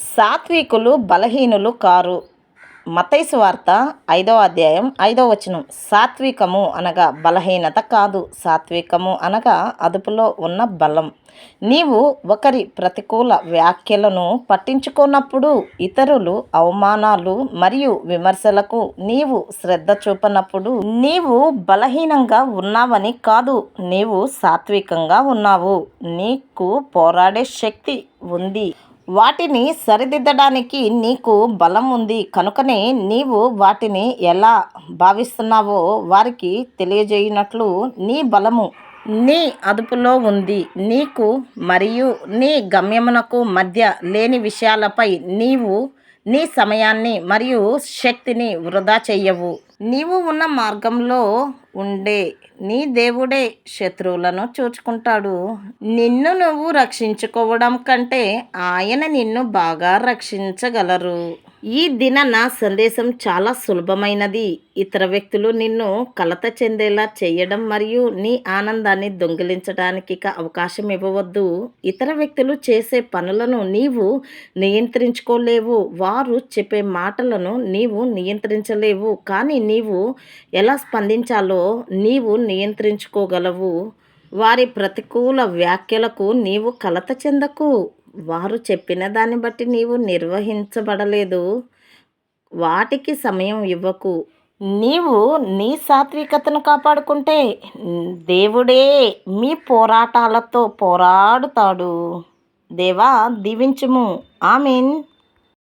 సాత్వికులు బలహీనులు కారు. మతైసు వార్త ఐదవ అధ్యాయం ఐదవ వచనం. సాత్వికము అనగా బలహీనత కాదు. సాత్వికము అనగా అదుపులో ఉన్న బలం. నీవు ఒకరి ప్రతికూల వ్యాఖ్యలను పట్టించుకున్నప్పుడు ఇతరులు అవమానాలు మరియు విమర్శలకు నీవు శ్రద్ధ చూపనప్పుడు నీవు బలహీనంగా ఉన్నావని కాదు. నీవు సాత్వికంగా ఉన్నావు. నీకు పోరాడే శక్తి ఉంది. వాటిని సరిదిద్దడానికి నీకు బలం ఉంది. కనుకనే నీవు వాటిని ఎలా భావిస్తున్నావో వారికి తెలియజేయనట్లు నీ బలము నీ అదుపులో ఉంది. నీకు మరియు నీ గమ్యమునకు మధ్య లేని విషయాలపై నీవు నీ సమయాన్ని మరియు శక్తిని వృధా చెయ్యవు నీవు ఉన్న మార్గంలో ఉండే నీ దేవుడే శత్రువులను చూచుకుంటాడు. నిన్ను నువ్వు రక్షించుకోవడం కంటే ఆయన నిన్ను బాగా రక్షించగలరు. ఈ దిన నా సందేశం చాలా సులభమైనది. ఇతర వ్యక్తులు నిన్ను కలత చెందేలా చేయడం మరియు నీ ఆనందాన్ని దొంగిలించడానికి అవకాశం ఇవ్వవద్దు. ఇతర వ్యక్తులు చేసే పనులను నీవు నియంత్రించుకోలేవు. వారు చెప్పే మాటలను నీవు నియంత్రించలేవు. కానీ నీవు ఎలా స్పందించాలో నీవు నియంత్రించుకోగలవు. వారి ప్రతికూల వ్యాఖ్యలకు నీవు కలత చెందకు. వారు చెప్పిన దాన్ని బట్టి నీవు నిర్వహించబడలేదు. వాటికి సమయం ఇవ్వకు. నీవు నీ సాత్వికతను కాపాడుకుంటే దేవుడే మీ పోరాటాలతో పోరాడుతాడు. దేవా దీవించుము. ఆమెన్.